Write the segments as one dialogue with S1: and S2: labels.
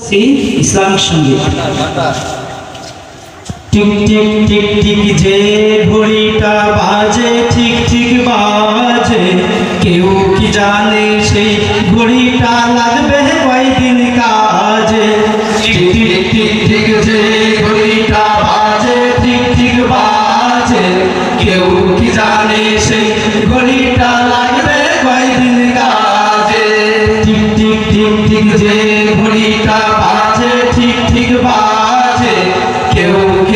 S1: সেই ইসলামিক সংগীত tick tick tick tick যে ঘড়িটা বাজে ঠিক ঠিক বাজে, কেউ কি জানে সেই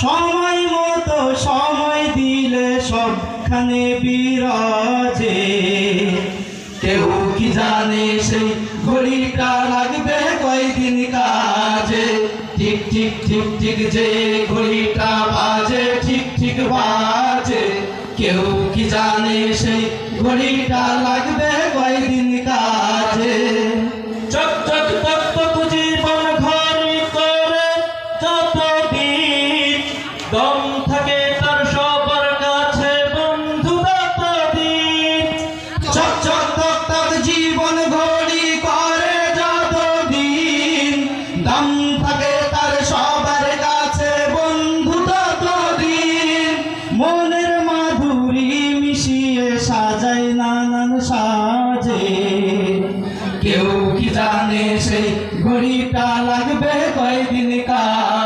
S1: সময় মতো সময় দিলে সবখানে বিরাজে। কেউ কি জানে সেই ঘড়িটা লাগবে কয়দিন কাজে? ঠিক ঠিক ঠিক ঠিক যে ঘড়িটা বাজে, ঠিক ঠিক বাজে। কেউ কি জানে সেই ঘড়িটা লাগবে কয়দিন কাজে? দম থাকে তার সবার কাছে বন্ধু জীবন ঘড়ি করে যতদিন দম থাকে তার সবার কাছে বন্ধু মনের মাধুরী মিশিয়ে সাজায় নানান সাজে। কেউ কি জানে সেই ঘড়িটা লাগবে কয়দিন কাজে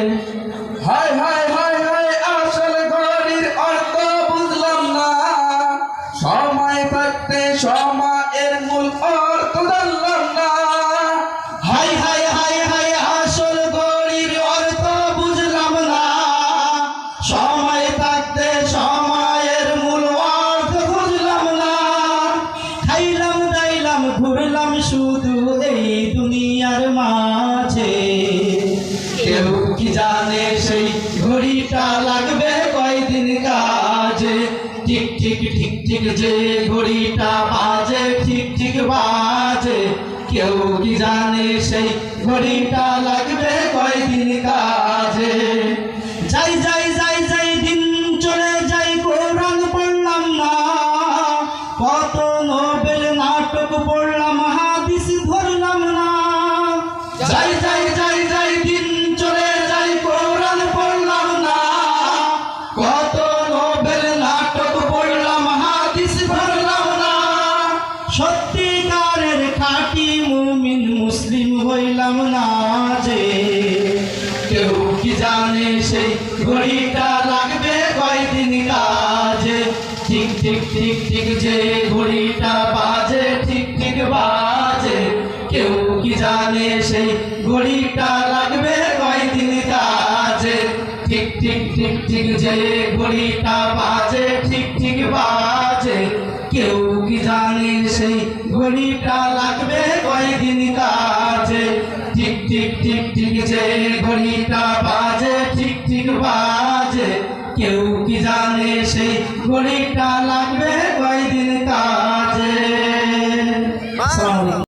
S1: শুধু এই দুনিয়ার মাঝে। কেউ কি জানে সেই ঘড়িটা লাগবে কয়দিন কাজে? ঠিক ঠিক ঠিক ঠিক যে ঘড়িটা বাজে, ঠিক ঠিক বাজে। কেউ কি জানে সেই ঘড়িটা লাগবে কয়দিন কাজে? যাই যাই যাই যাই, দিন চলে যাই, কোরআন পড়লাম না। কত নোবেল নাটক পড়লাম চলে যাই কত নাটক না। মুসলিম হইলাম না যে। কেউ কি জানে সেই ঘড়িটা লাগবে ঠিক ঠিক ঠিক ঠিক যে ঘড়িটা বাজে, ঠিক ঠিক বাজে। কেউ কি জানে সেই ঘড়িটা লাগবে কয়দিন কাজে? ঠিক ঠিক ঠিক ঠিক যে ঘড়িটা বাজে, ঠিক ঠিক বাজে। কেউ কি জানে সেই ঘড়িটা লাগবে কয়দিন কাজে? ঠিক ঠিক ঠিক ঠিক যে ঘড়িটা বাজে, ঠিক ঠিক বাজে। কেউ কি জানে সেই ঘড়িটা লাগবে কয়দিন কাজে?